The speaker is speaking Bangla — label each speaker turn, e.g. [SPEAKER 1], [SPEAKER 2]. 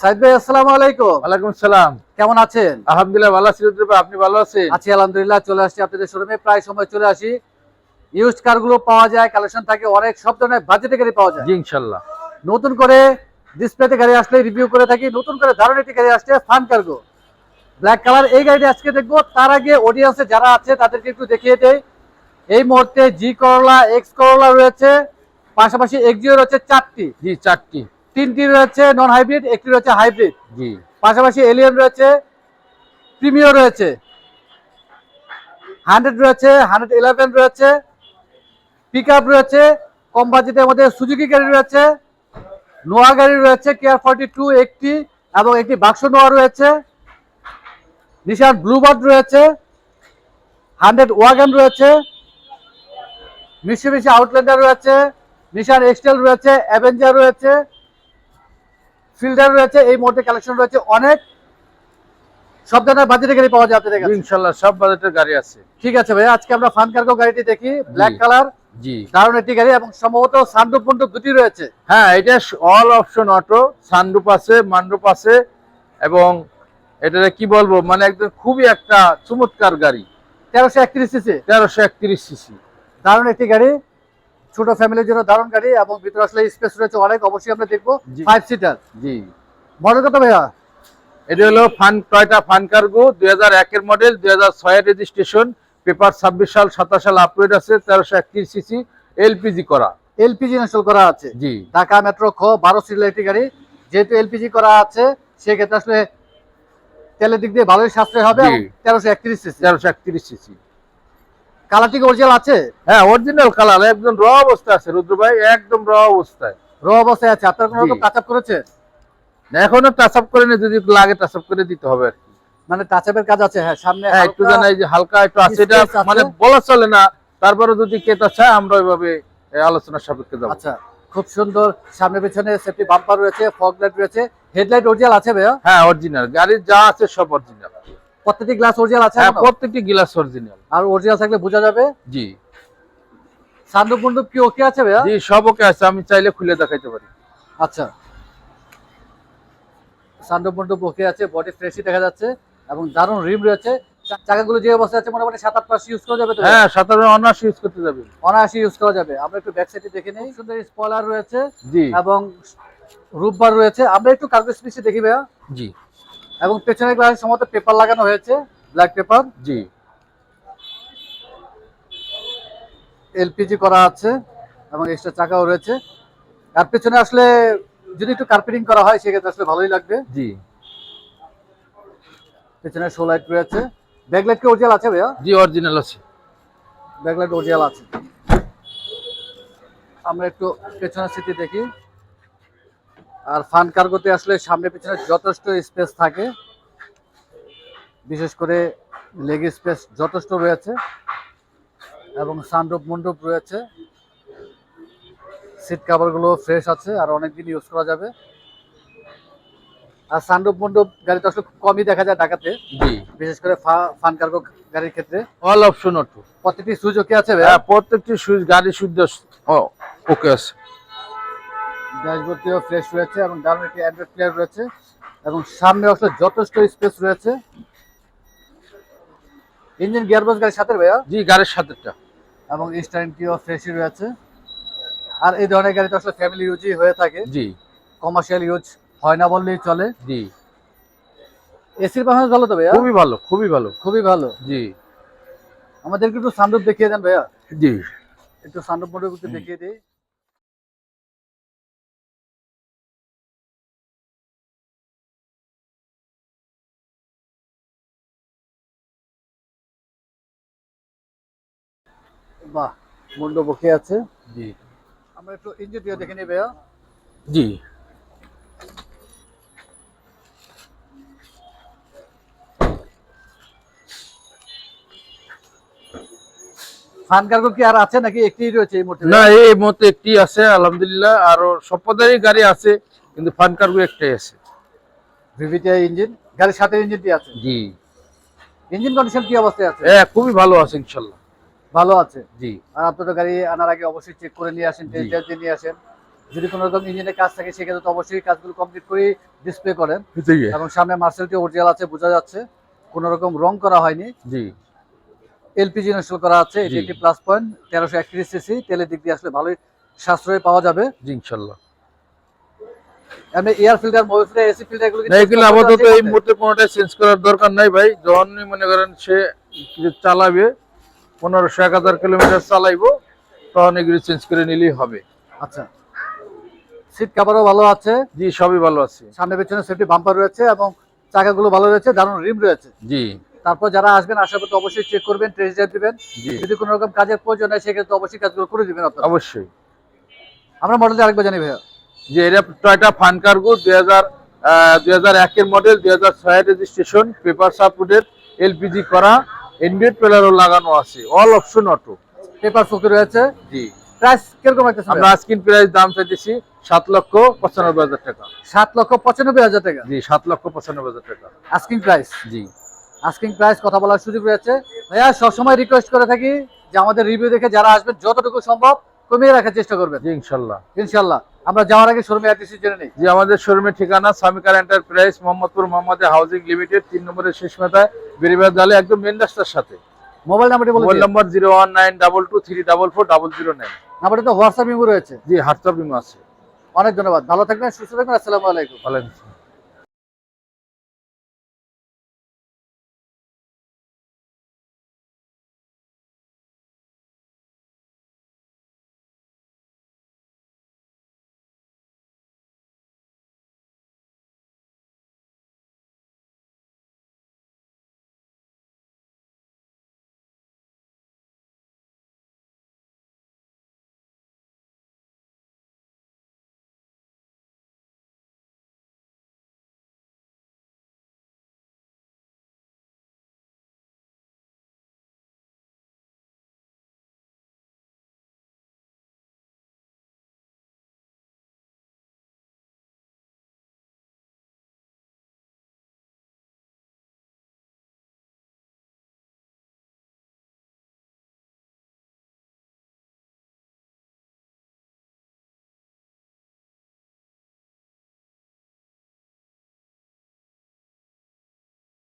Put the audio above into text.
[SPEAKER 1] সাইদ ভাই আসসালামু আলাইকুম।
[SPEAKER 2] ওয়ালাইকুম সালাম।
[SPEAKER 1] কেমন আছেন?
[SPEAKER 2] আলহামদুলিল্লাহ ভালো আছি আপনি ভালো আছেন?
[SPEAKER 1] আছি আলহামদুলিল্লাহ চলে আসছি আপনাদের শোরুমে প্রায় সময় চলে আসি। কারগুলো পাওয়া যায় কালেকশন থাকে অনেক সব ধরনের বাজেটে গাড়ি পাওয়া যায়। নতুন করে ডিসপ্লেতে গাড়ি আসলে রিভিউ করে থাকি নতুন করে দারুণ একটি গাড়ি আসছে ফান কার্গো ব্ল্যাক কালার এই গাড়িটি আজকে দেখব। তার আগে অডিয়েন্সে যারা আছে তাদেরকে একটু দেখিয়ে দেই। এই মুহূর্তে জি করলা এক্স করলা রয়েছে পাশাপাশি এক্সিও রয়েছে চারটি।
[SPEAKER 2] জি চারটি।
[SPEAKER 1] তিনটি রয়েছে নন হাইব্রিড একটি রয়েছে হাইব্রিড
[SPEAKER 2] জি।
[SPEAKER 1] পাশাপাশি এলিয়ন রয়েছে প্রিমিও রয়েছে। হান্ড্রেড রয়েছে হান্ড্রেড ইলেভেন রয়েছে। পিক আপ রয়েছে কম বাজেটের মধ্যে সুজুকি গাড়ি রয়েছে নোয়া গাড়ি রয়েছে কেয়ার ফর্টি টু একটি এবং একটি বাক্স নোয়া রয়েছে। নিশান ব্লুবার্ড রয়েছে হান্ড্রেড ওয়াগান রয়েছে মিশি আউটল্যান্ডার রয়েছে নিশান এক্সটেল রয়েছে অ্যাভেঞ্জার রয়েছে। ফিল্ডার রয়েছে এই মুহূর্তে কালেকশন রয়েছে অনেক। সব ধরনের বাজেটের গাড়ি পাওয়া আপনাদের
[SPEAKER 2] জি সব বাজেটের গাড়ি আছে।
[SPEAKER 1] ঠিক আছে ভাই আজকে আমরা ফান কার্গো গাড়িটি দেখি ব্ল্যাক কালার
[SPEAKER 2] জি।
[SPEAKER 1] দারুণ একটি গাড়ি এবং সম্ভবত সানরুফ মন্ডপ দুটি রয়েছে।
[SPEAKER 2] হ্যাঁ এটা অল অপশন অটো সানরুপ আছে মানরুপ আছে এবং এটা কি বলব মানে একদম খুবই একটা চমৎকার গাড়ি।
[SPEAKER 1] তেরোশো একত্রিশ সিসি
[SPEAKER 2] তেরোশো একত্রিশ সিসি
[SPEAKER 1] দারুণ একটি গাড়ি। ছোট ফ্যামিলির জন্য দারুণ গাড়ি এবং ভিতরে আসলে স্পেস রয়েছে অনেক অবশ্যই আমরা দেখব ফাইভ সিটার
[SPEAKER 2] জি।
[SPEAKER 1] মডেল কত ভাইয়া?
[SPEAKER 2] এটা হলো ফান টয়টা ফান কার্গো দুই একের মডেল দুই হাজার রেজিস্ট্রেশন পেপার ছাব্বিশ সাল সাতাশ সাল আপলোড আছে তেরোশো একত্রিশ সিসি এলপিজি করা।
[SPEAKER 1] এলপিজি ইনস্টল করা আছে।
[SPEAKER 2] জি।
[SPEAKER 1] ঢাকা মেট্রো খ বারো সিরিয়াল একটি গাড়ি। যেহেতু এলপিজি করা আছে সেক্ষেত্রে আসলে তেলের দিক দিয়ে ভালোই সাশ্রয় হবে তেরোশো একত্রিশ সিসি
[SPEAKER 2] তেরোশো একত্রিশ সিসি
[SPEAKER 1] কালারটি অরিজিনাল আছে?
[SPEAKER 2] হ্যাঁ অরিজিনাল কালার একদম র অবস্থায় আছে রুদ্র ভাই একদম র অবস্থায়।
[SPEAKER 1] র অবস্থায় আছে। আপনার কোনো
[SPEAKER 2] জি।
[SPEAKER 1] টাচ আপ করেছে?
[SPEAKER 2] এখনও টাচ আপ করে নি যদি লাগে টাচ আপ করে দিতে হবে আর কি।
[SPEAKER 1] মানে টাচ আপের কাজ আছে হ্যাঁ সামনে
[SPEAKER 2] হ্যাঁ একটু জানাই যে হালকা একটু আছে এটা মানে বলা চলে না তারপরে যদি কেতা চায় আমরা ওইভাবে আলোচনার সাপেক্ষে যাব।
[SPEAKER 1] আচ্ছা খুব সুন্দর সামনে পেছনে সেফটি বাম্পার রয়েছে ফগ লাইট রয়েছে হেডলাইট অরিজিনাল আছে ভাইয়া?
[SPEAKER 2] হ্যাঁ অরিজিনাল গাড়ির যা আছে সব অরিজিনাল
[SPEAKER 1] প্রত্যেকটি গ্লাস অরিজিনাল আছে
[SPEAKER 2] হ্যাঁ প্রত্যেকটি গ্লাস অরিজিনাল
[SPEAKER 1] আর অরিজিনাল থাকলে বোঝা যাবে?
[SPEAKER 2] জি।
[SPEAKER 1] সান্দুপ মন্ডপ কি ওকে আছে ভাইয়া?
[SPEAKER 2] জি সব ওকে আছে আমি চাইলে খুলে দেখাইতে পারি।
[SPEAKER 1] আচ্ছা। মন্ডপ ওকে আছে বডি ফ্রেশই দেখা যাচ্ছে এবং দারুণ রিম রয়েছে। চাকাগুলো যে আছে মোটামুটি সাত আট ইউজ করা যাবে তো
[SPEAKER 2] হ্যাঁ সাধারণ অনার্স ইউজ করতে যাবে।
[SPEAKER 1] অনায়াসে ইউজ করা যাবে। আমরা একটু ব্যাক সাইডে দেখে নেই। সুন্দর স্পয়লার রয়েছে।
[SPEAKER 2] জি।
[SPEAKER 1] এবং রূপবার রয়েছে। আমরা একটু কার্গো স্পেসে দেখি ভাইয়া।
[SPEAKER 2] জি।
[SPEAKER 1] এবং পেছনের গ্লাসে সম্ভবত পেপার লাগানো হয়েছে ব্ল্যাক পেপার
[SPEAKER 2] জি।
[SPEAKER 1] এলপিজি করা আছে এবং এক্সট্রা চাকাও রয়েছে। আর পেছনে আসলে যদি একটু কার্পেটিং করা হয় সেক্ষেত্রে আসলে ভালোই লাগবে।
[SPEAKER 2] জি।
[SPEAKER 1] পেছনে শো লাইট রয়েছে। ব্যাকলাইট কি অরিজিনাল আছে ভাইয়া?
[SPEAKER 2] জি অরিজিনাল আছে।
[SPEAKER 1] ব্যাকলাইট অরিজিনাল আছে। আমরা একটু পেছনের সিটি দেখি। আর ফান কার্গোতে আসলে সামনে পিছনে যথেষ্ট স্পেস থাকে। বিশেষ করে লেগ স্পেস যথেষ্ট রয়েছে এবং সানরূপ মণ্ডপ রয়েছে। সিট কাভারগুলো ফ্রেশ আছে আর অনেকদিন ইউজ করা যাবে। আর সানরূপ মণ্ডপ গাড়ি তো আসলে কমই দেখা যায় ঢাকাতে। বিশেষ করে ফান কার্গো গাড়ির ক্ষেত্রে।
[SPEAKER 2] অল অপশন অটো
[SPEAKER 1] প্রত্যেকটি সুযোগই আছে
[SPEAKER 2] হ্যাঁ প্রত্যেকটি সুইচ গাড়ি শুদ্ধ ওকে আছে।
[SPEAKER 1] ড্যাশবোর্ডটিও ফ্রেশ রয়েছে এবং দারুণ একটি অ্যান্ড্রয়েড প্লেয়ার রয়েছে এবং সামনে আসলে যথেষ্ট স্পেস রয়েছে। ইঞ্জিন গিয়ারবক্স গাড়ির সাথে ভাইয়া?
[SPEAKER 2] জি গাড়ির সাথেটা
[SPEAKER 1] এবং স্টারিংটিও ফ্রেশই রয়েছে। আর এই ধরনের গাড়ি তো আসলে ফ্যামিলি ইউজই হয়ে থাকে।
[SPEAKER 2] জি।
[SPEAKER 1] কমার্শিয়াল ইউজ হয় না বললেই চলে।
[SPEAKER 2] জি।
[SPEAKER 1] এসির পারফরমেন্স ভালো তো ভাইয়া?
[SPEAKER 2] খুবই ভালো খুবই ভালো।
[SPEAKER 1] খুবই ভালো।
[SPEAKER 2] জি।
[SPEAKER 1] আমাদেরকে একটু সানরূপ দেখিয়ে দেন ভাইয়া।
[SPEAKER 2] জি।
[SPEAKER 1] একটু সানরূপ মডেল দেখিয়ে দিই। বাহ মুন্ড বকে আছে।
[SPEAKER 2] জি।
[SPEAKER 1] আমরা একটু ইঞ্জিন দিয়ে দেখে নিই ভাইয়া।
[SPEAKER 2] জি।
[SPEAKER 1] ফান কার্গো কি আর আছে নাকি? একটি রয়েছে এই মুহূর্তে?
[SPEAKER 2] না এই মতে একটি আছে আলহামদুলিল্লাহ। আরও সব পদেরই গাড়ি আছে কিন্তু ফান কার্গো একটাই আছে।
[SPEAKER 1] VVTI engine. গাড়ির সাথে ইঞ্জিনটি আছে?
[SPEAKER 2] জি।
[SPEAKER 1] ইঞ্জিন কন্ডিশন কি অবস্থায় আছে?
[SPEAKER 2] হ্যাঁ খুবই ভালো আছে ইনশাল্লাহ।
[SPEAKER 1] ভালো আছে।
[SPEAKER 2] জি।
[SPEAKER 1] আর আপনি তো গাড়ি আনার আগে অবশ্যই চেক করে নিয়ে আসেন টেস্ট। দিয়ে নিয়ে আসেন। যদি কোনো রকম ইঞ্জিনের কাজ থাকে সেক্ষেত্রে তো অবশ্যই কাজগুলো কমপ্লিট করে ডিসপ্লে করেন। এবং সামনে মার্সেলটি অরিজিনাল আছে বোঝা যাচ্ছে। কোনো রকম রং করা হয়নি।
[SPEAKER 2] জি।
[SPEAKER 1] এলপিজি ইনস্টল করা আছে এটি একটি প্লাস পয়েন্ট তেরোশো একত্রিশ সিসি তেলের দিক দিয়ে আসলে ভালোই সাশ্রয় পাওয়া যাবে।
[SPEAKER 2] জি ইনশাল্লাহ।
[SPEAKER 1] এমনি air filter mobile filter AC filter এগুলো
[SPEAKER 2] না এগুলো আপাতত এই মুহূর্তে কোনোটাই চেঞ্জ করার দরকার নাই ভাই। যখনই মনে করেন সে চালাবে পনেরোশো এক হাজার কিলোমিটার চালাইবো তখন এগুলো চেঞ্জ করে নিলেই হবে।
[SPEAKER 1] আচ্ছা। সিট কাভারও ভালো আছে?
[SPEAKER 2] জি সবই ভালো আছে।
[SPEAKER 1] সামনে পেছনে সেফটি বাম্পার রয়েছে এবং চাকাগুলো ভালো রয়েছে দারুণ রিম রয়েছে।
[SPEAKER 2] জি।
[SPEAKER 1] তারপর যারা আসবেন আসার পর অবশ্যই চেক করবেন টেস্ট ড্রাইভ দিবেন।
[SPEAKER 2] জি।
[SPEAKER 1] যদি কোনো রকম কাজের প্রয়োজন হয় সেক্ষেত্রে অবশ্যই কাজগুলো করে দিবেন আপনারা।
[SPEAKER 2] অবশ্যই।
[SPEAKER 1] আমরা মডেলটা আরেকবার জানি ভাইয়া।
[SPEAKER 2] যে এটা টয়টা ফান কার্গো দুই হাজার দুই হাজার একের মডেল দুই হাজার ছয়ের রেজিস্ট্রেশন পেপার সাপোর্টেড এলপিজি করা। প্লেয়ারও লাগানো আছে অল অপশন অটো
[SPEAKER 1] পেপার ফুকি রয়েছে?
[SPEAKER 2] জি।
[SPEAKER 1] প্রাইস কীরকম একটা
[SPEAKER 2] আমরা আজকিন প্রাইস দাম চাইতেছি সাত লক্ষ পঁচানব্বই হাজার টাকা।
[SPEAKER 1] সাত লক্ষ পঁচানব্বই হাজার টাকা?
[SPEAKER 2] জি সাত লক্ষ পঁচানব্বই হাজার টাকা।
[SPEAKER 1] আস্কিং প্রাইস
[SPEAKER 2] জি।
[SPEAKER 1] আস্কিং প্রাইস কথা বলার সুযোগ রয়েছে। ভাইয়া সবসময় রিকোয়েস্ট করে থাকি যে আমাদের রিভিউ দেখে যারা আসবেন যতটুকু সম্ভব কমিয়ে রাখার চেষ্টা করবেন।
[SPEAKER 2] জি ইনশাল্লাহ।
[SPEAKER 1] ইনশাল্লাহ। আমরা যাওয়ার আগে শোরুমে অ্যাড্রেস জেনে নিই।
[SPEAKER 2] যে আমাদের শোরুমের ঠিকানা Samikar enterprise Mohammadpur Mohammad housing limited তিন নম্বরের শেষ মাথায় বেরিবাদ জালে একদম মেন রাস্তার সাথে।
[SPEAKER 1] মোবাইল নাম্বারটি বলুন
[SPEAKER 2] mobile number zero one nine double two three double four double zero nine
[SPEAKER 1] নাম্বারটি তো হোয়াটসঅ্যাপ ইমো রয়েছে।
[SPEAKER 2] জি হোয়াটসঅ্যাপ বিমা আছে।
[SPEAKER 1] অনেক ধন্যবাদ। ভালো থাকবেন সুস্থ থাকবেন আসসালামু আলাইকুম।
[SPEAKER 2] ভালো